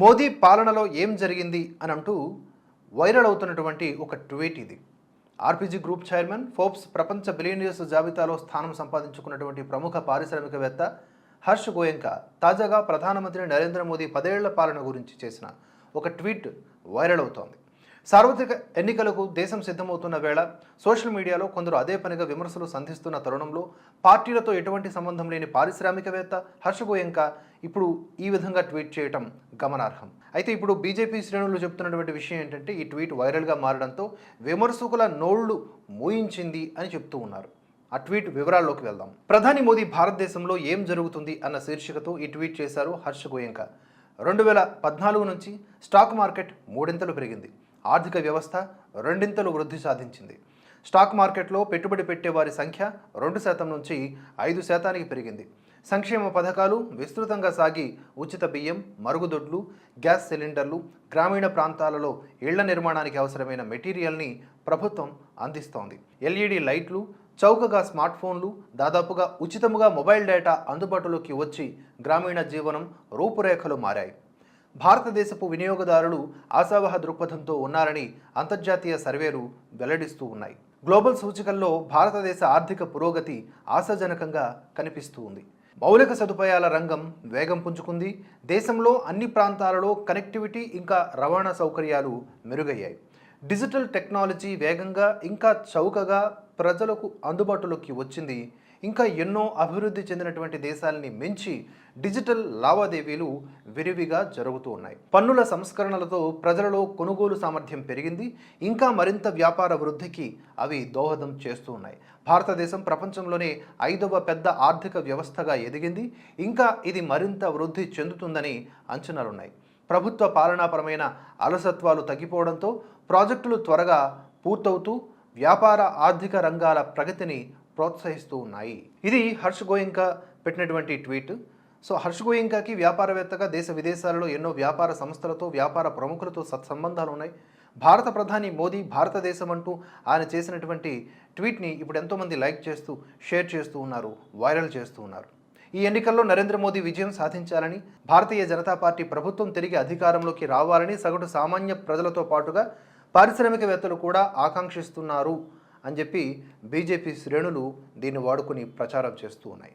మోదీ పాలనలో ఏం జరిగింది అని అంటూ వైరల్ అవుతున్నటువంటి ఒక ట్వీట్ ఇది. ఆర్పీజీ గ్రూప్ చైర్మన్ ఫోర్బ్స్ ప్రపంచ బిలియనియర్స్ జాబితాలో స్థానం సంపాదించుకున్నటువంటి ప్రముఖ పారిశ్రామికవేత్త హర్ష్ గోయంక తాజాగా ప్రధానమంత్రి నరేంద్ర మోదీ పదేళ్ళ పాలన గురించి చేసిన ఒక ట్వీట్ వైరల్ అవుతోంది. సార్వత్రిక ఎన్నికలకు దేశం సిద్ధమవుతున్న వేళ సోషల్ మీడియాలో కొందరు అదే పనిగా విమర్శలు సంధిస్తున్న తరుణంలో పార్టీలతో ఎటువంటి సంబంధం లేని పారిశ్రామికవేత్త హర్ష గోయంక ఇప్పుడు ఈ విధంగా ట్వీట్ చేయటం గమనార్హం. అయితే ఇప్పుడు బీజేపీ శ్రేణులు చెప్తున్నటువంటి విషయం ఏంటంటే ఈ ట్వీట్ వైరల్గా మారడంతో విమర్శకుల నోళ్ళు మూయించింది అని చెప్తూ ఉన్నారు. ఆ ట్వీట్ వివరాల్లోకి వెళ్దాం. ప్రధాని మోదీ భారతదేశంలో ఏం జరుగుతుంది అన్న శీర్షికతో ఈ ట్వీట్ చేశారు హర్ష గోయంక. రెండు వేల పద్నాలుగు నుంచి స్టాక్ మార్కెట్ మూడింతలు పెరిగింది. ఆర్థిక వ్యవస్థ రెండింతలు వృద్ధి సాధించింది. స్టాక్ మార్కెట్లో పెట్టుబడి పెట్టే వారి సంఖ్య రెండు శాతం నుంచి ఐదు శాతానికి పెరిగింది. సంక్షేమ పథకాలు విస్తృతంగా సాగి ఉచిత బియ్యం మరుగుదొడ్లు గ్యాస్ సిలిండర్లు గ్రామీణ ప్రాంతాలలో ఇళ్ళ నిర్మాణానికి అవసరమైన మెటీరియల్ని ప్రభుత్వం అందిస్తోంది. ఎల్ఈడి లైట్లు చౌకగా స్మార్ట్ ఫోన్లు దాదాపుగా ఉచితముగా మొబైల్ డేటా అందుబాటులోకి వచ్చి గ్రామీణ జీవనం రూపురేఖలు మారాయి. భారతదేశపు వినియోగదారులు ఆశావహ దృక్పథంతో ఉన్నారని అంతర్జాతీయ సర్వేలు వెల్లడిస్తూ ఉన్నాయి. గ్లోబల్ సూచికల్లో భారతదేశ ఆర్థిక పురోగతి ఆశాజనకంగా కనిపిస్తూ ఉంది. మౌలిక సదుపాయాల రంగం వేగం పుంజుకుంది. దేశంలో అన్ని ప్రాంతాలలో కనెక్టివిటీ ఇంకా రవాణా సౌకర్యాలు మెరుగయ్యాయి. డిజిటల్ టెక్నాలజీ వేగంగా ఇంకా చౌకగా ప్రజలకు అందుబాటులోకి వచ్చింది. ఇంకా ఎన్నో అభివృద్ధి చెందినటువంటి దేశాలని మించి డిజిటల్ లావాదేవీలు విరివిగా జరుగుతూ ఉన్నాయి. పన్నుల సంస్కరణలతో ప్రజలలో కొనుగోలు సామర్థ్యం పెరిగింది. ఇంకా మరింత వ్యాపార వృద్ధికి అవి దోహదం చేస్తూ ఉన్నాయి. భారతదేశం ప్రపంచంలోనే ఐదవ పెద్ద ఆర్థిక వ్యవస్థగా ఎదిగింది. ఇంకా ఇది మరింత వృద్ధి చెందుతుందని అంచనాలున్నాయి. ప్రభుత్వ పాలనాపరమైన అలసత్వాలు తగ్గిపోవడంతో ప్రాజెక్టులు త్వరగా పూర్తవుతూ వ్యాపార ఆర్థిక రంగాల ప్రగతిని ప్రోత్సహిస్తూ ఉన్నాయి. ఇది హర్ష్ గోయింక పెట్టినటువంటి ట్వీట్. సో హర్ష్ గోయింకాకి వ్యాపారవేత్తగా దేశ విదేశాలలో ఎన్నో వ్యాపార సంస్థలతో వ్యాపార ప్రముఖులతో సత్సంబంధాలు ఉన్నాయి. భారత ప్రధాని మోదీ భారతదేశం అంటూ ఆయన చేసినటువంటి ట్వీట్ని ఇప్పుడు ఎంతోమంది లైక్ చేస్తూ షేర్ చేస్తూ ఉన్నారు వైరల్ చేస్తూ ఉన్నారు. ఈ ఎన్నికల్లో నరేంద్ర మోదీ విజయం సాధించాలని భారతీయ జనతా పార్టీ ప్రభుత్వం తిరిగి అధికారంలోకి రావాలని సగటు సామాన్య ప్రజలతో పాటుగా పారిశ్రామికవేత్తలు కూడా ఆకాంక్షిస్తున్నారు అని చెప్పి బీజేపీ శ్రేణులు దీన్ని వాడుకుని ప్రచారం చేస్తూ ఉన్నాయి.